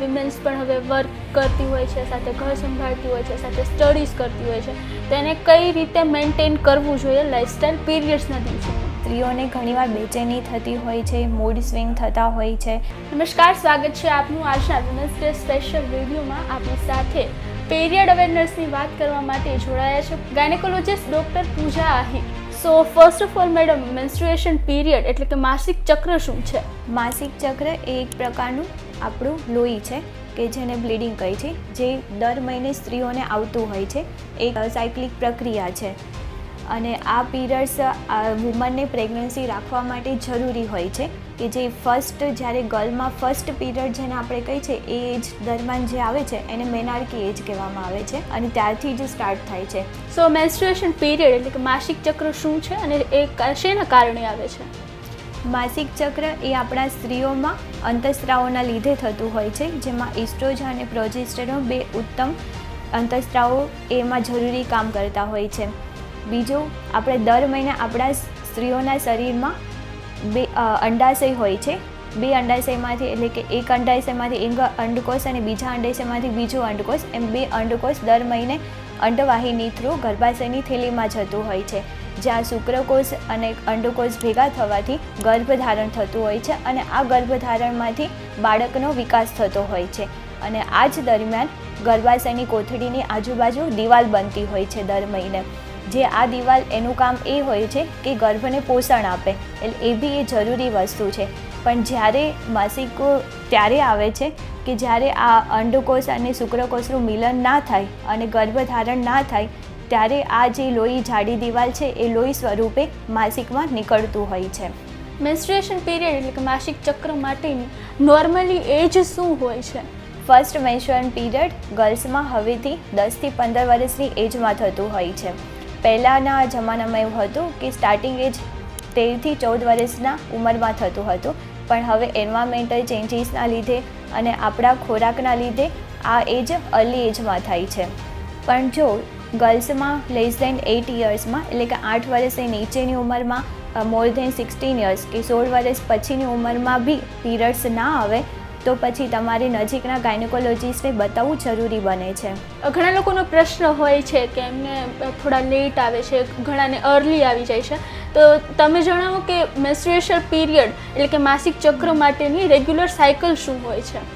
Women's પણ હવે work કરતી હોય છે સાથે ઘર સંભાળતી હોય છે સાથે સ્ટડીઝ કરતી હોય છે. તેને કઈ રીતે મેન્ટેન કરવું જોઈએ? લાઇફસ્ટાઈલ પીરિયડ્સના દિવસે. સ્ત્રીઓને ઘણીવાર બેચેની થતી હોય છે મૂડ સ્વિંગ થતા હોય છે. નમસ્કાર સ્વાગત છે આપનું આજના વિમેન્સ ડે સ્પેશિયલ વિડીયોમાં આપણી સાથે પીરિયડ અવેરનેસની વાત કરવા માટે જોડાયા છે gynaecologist doctor Pooja Ahir. So first of all madam menstruation period એટલે કે માસિક ચક્ર શું છે? માસિક ચક્ર એ એક પ્રકારનું આપણું લોહી છે, કે જેને બ્લીડિંગ કહે છે, જે દર મહિને સ્ત્રીઓને આવતું હોય છે, એક સાયકલિક પ્રક્રિયા છે. અને આ પીરિયડ્સ વુમનને પ્રેગ્નન્સી રાખવા માટે જરૂરી હોય છે, કે જે ફર્સ્ટ જ્યારે ગર્લમાં ફર્સ્ટ પીરિયડ જેને આપણે કહીએ છીએ, એ એજ દરમિયાન જે આવે છે, એને મેનાર્કી એજ કહેવામાં આવે છે, અને ત્યારથી જ સ્ટાર્ટ થાય છે. સો મેન્સ્ટ્રુએશન પીરિયડ એટલે કે માસિક ચક્ર શું છે, અને એ શેના કારણે આવે છે? માસિક ચક્ર એ આપણા સ્ત્રીઓમાં અંતસ્ત્રાવોના લીધે થતું હોય છે, જેમાં ઇસ્ટ્રોજ અને પ્રોજેસ્ટેરોન બે ઉત્તમ અંતસ્ત્રાવો એમાં જરૂરી કામ કરતા હોય છે. બીજું, આપણે દર મહિને આપણા સ્ત્રીઓના શરીરમાં બે અંડાશય હોય છે. બે અંડાશયમાંથી એટલે કે એક અંડાશયમાંથી એક અંડકોષ અને બીજા અંડાશયમાંથી બીજો અંડકોષ, એમ બે અંડકોષ દર મહિને અંડવાહિની થ્રુ ગર્ભાશયની થેલીમાં જતું હોય છે. જ્યાં શુક્રકોષ અને અંડકોષ ભેગા થવાથી ગર્ભધારણ થતું હોય છે અને આ ગર્ભધારણમાંથી બાળકનો વિકાસ થતો હોય છે. અને આ જ દરમિયાન ગર્ભાશયની કોથળીની આજુબાજુ દિવાલ બનતી હોય છે દર મહિને. જે આ દિવાલ એનું કામ એ હોય છે કે ગર્ભને પોષણ આપે. એટલે એ બી એ જરૂરી વસ્તુ છે. પણ જ્યારે માસિકો ત્યારે આવે છે કે જ્યારે આ અંડકોષ અને શુક્રકોષનું મિલન ના થાય અને ગર્ભધારણ ના થાય ત્યારે આ જે લોહી જાડી દિવાલ છે એ લોહી સ્વરૂપે માસિકમાં નીકળતું હોય છે. મેન્સ્ટ્રુએશન પીરિયડ એટલે કે માસિક ચક્ર માટેની નોર્મલી એજ શું હોય છે? ફર્સ્ટ મેન્સ્યુઅલ પીરિયડ ગર્લ્સમાં હવેથી દસથી પંદર વર્ષની એજમાં થતું હોય છે. પહેલાંના જમાનામાં એવું હતું કે સ્ટાર્ટિંગ એજ તેરથી ચૌદ વર્ષના ઉંમરમાં થતું હતું. પણ હવે એન્વાયરમેન્ટલ ચેન્જીસના લીધે અને આપણા ખોરાકના લીધે આ એજ અર્લી એજમાં થાય છે. પણ જો ગર્લ્સમાં લેસ દેન એટ યર્સમાં એટલે કે આઠ વર્ષની નીચેની ઉંમરમાં મોર દેન સિક્સટીન યર્સ કે સોળ વર્ષ પછીની ઉંમરમાં બી પીરિયડ્સ ના આવે તો પછી તમારે નજીકના ગાયનેકોલોજીસ્ટને બતાવવું જરૂરી બને છે. ઘણા લોકોનો પ્રશ્ન હોય છે કે એમને થોડા લેટ આવે છે ઘણાને અર્લી આવી જાય છે. તો તમે જણાવો કે મેન્સ્ટ્રુએશન પીરિયડ એટલે કે માસિક ચક્ર માટેની રેગ્યુલર સાયકલ શું હોય છે?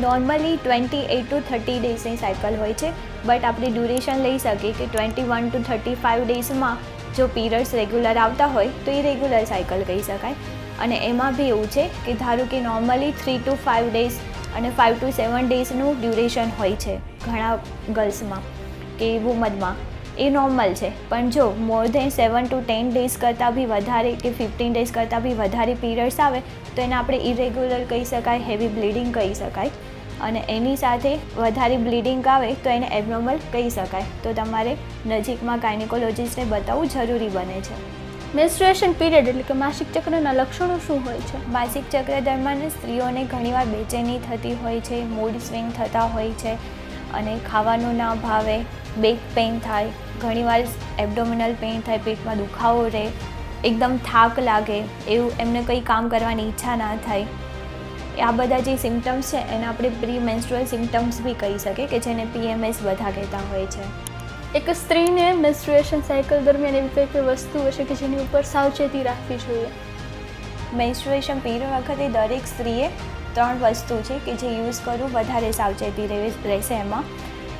Normally twenty eight to thirty ડેઝની cycle હોય છે. બટ આપણે ડ્યુરેશન લઈ શકીએ કે twenty one to thirty five ડેઝમાં જો પીરિયડ્સ રેગ્યુલર આવતા હોય તો એ રેગ્યુલર સાયકલ કહી શકાય. અને એમાં બી એવું છે કે ધારો કે normally three to five days અને ફાઇવ ટુ સેવન ડેઝનું ડ્યુરેશન હોય છે ઘણા ગર્લ્સમાં કે વુમનમાં એ નોર્મલ છે. પણ જો more than seven to ten days કરતાં બી વધારે કે ફિફ્ટીન ડેઝ કરતાં બી વધારે પીરિયડ્સ આવે, તો એને આપણે ઇરેગ્યુલર કહી શકાય હેવી બ્લીડિંગ કહી શકાય. અને એની સાથે વધારે બ્લીડિંગ આવે તો એને એબનોર્મલ કહી શકાય. તો તમારે નજીકમાં ગાયનેકોલોજીસ્ટને બતાવવું જરૂરી બને છે. મેન્સ્ટ્રુએશન પીરિયડ એટલે કે માસિક ચક્રના લક્ષણો શું હોય છે? માસિક ચક્ર દરમિયાન સ્ત્રીઓને ઘણીવાર બેચેની થતી હોય છે મૂડ સ્વિંગ થતા હોય છે અને ખાવાનું ના ભાવે બેક પેઇન થાય ઘણીવાર એબડોમિનલ પેઇન થાય પેટમાં દુખાવો રહે એકદમ થાક લાગે એવું એમને કંઈ કામ કરવાની ઈચ્છા ના થાય. આ બધા જે સિમ્ટમ્સ છે એને આપણે પ્રી મેન્સ્ટ્રુઅલ સિમ્ટમ્સ બી કહી શકીએ કે જેને પીએમએસ બધા કહેતા હોય છે. એક સ્ત્રીને મેન્સ્ટ્રુએશન સાયકલ દરમિયાન એવી કઈ કઈ વસ્તુ હશે કે જેની ઉપર સાવચેતી રાખવી જોઈએ? મેન્સ્ટ્રુએશન પીરિયડ વખતે દરેક સ્ત્રીએ ત્રણ વસ્તુ છે કે જે યુઝ કરવું વધારે સાવચેતી રહે- રહેશે એમાં.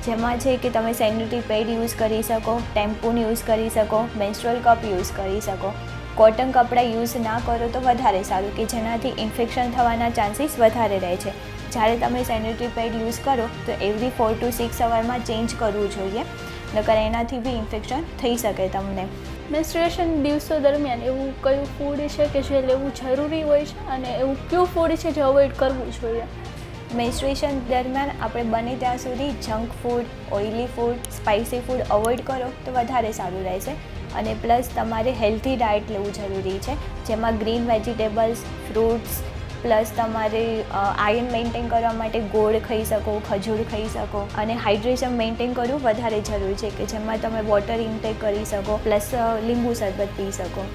જેમાં છે કે તમે સેનિટરી પેડ યુઝ કરી શકો ટેમ્પોન યુઝ કરી શકો મેન્સ્ટ્રલ કપ યુઝ કરી શકો. કોટન કપડાં યુઝ ના કરો તો વધારે સારું કે જેનાથી ઇન્ફેક્શન થવાના ચાન્સીસ વધારે રહે છે. જ્યારે તમે સેનિટરી પેડ યુઝ કરો તો એવરી ફોર ટુ સિક્સ અવરમાં ચેન્જ કરવું જોઈએ નકર એનાથી બી ઇન્ફેક્શન થઈ શકે તમને. મેન્સ્ટ્રુએશન દિવસો દરમિયાન એવું કયું ફૂડ છે કે જે લેવું જરૂરી હોય છે અને એવું કયું ફૂડ છે જે અવોઇડ કરવું જોઈએ? મેન્સ્ટ્રુએશન દરમિયાન આપણે બને ત્યાં સુધી junk food oily food spicy food avoid કરો તો વધારે સારું રહેશે. અને પ્લસ તમારે હેલ્ધી ડાયટ લેવું જરૂરી છે, જેમાં ગ્રીન વેજીટેબલ્સ, ફ્રૂટ્સ, પ્લસ તમારે આયર્ન મેન્ટેન કરવા માટે ગોળ ખાઈ શકો, ખજૂર ખાઈ શકો અને હાઇડ્રેશન મેન્ટેન કરવું વધારે જરૂરી છે, કે જેમાં તમે વોટર ઇન્ટેક કરી શકો, પ્લસ લીંબુ શરબત પી શકો.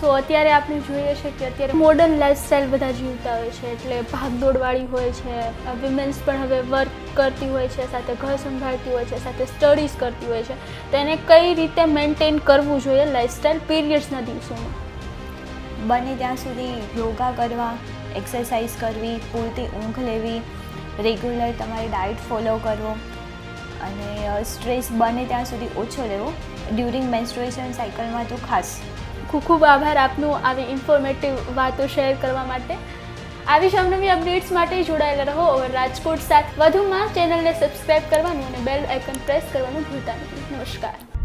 સો અત્યારે આપણે જોઈએ છે કે અત્યારે મોડર્ન લાઈફસ્ટાઈલ બધા જીવતા હોય છે. એટલે ભાગદોડવાળી હોય છે વિમેન્સ પણ હવે વર્ક કરતી હોય છે, સાથે ઘર સંભાળતી હોય છે, સાથે સ્ટડીઝ કરતી હોય છે. તો એને કઈ રીતે મેન્ટેન કરવું જોઈએ લાઈફસ્ટાઈલ પીરિયડ્સના દિવસોમાં? બને ત્યાં સુધી યોગા કરવા એક્સરસાઇઝ કરવી, પૂરતી ઊંઘ લેવી રેગ્યુલર તમારી ડાયટ ફોલો કરવો અને સ્ટ્રેસ બને ત્યાં સુધી ઓછો લેવો ડ્યુરિંગ મેન્સ્ટ્રુએશન સાયકલમાં તો ખાસ ખૂબ ખૂબ આભાર આપનું આવી ઇન્ફોર્મેટિવ વાતો શેર કરવા માટે. આવી જ અપડેટ્સ માટે જોડાયેલા રહો. ઓવર રાજકોટ સાથે વધુમાં. ચેનલને સબસ્ક્રાઇબ કરવાનું અને બેલ આઇકન પ્રેસ કરવાનું ભૂલતા નહીં. નમસ્કાર.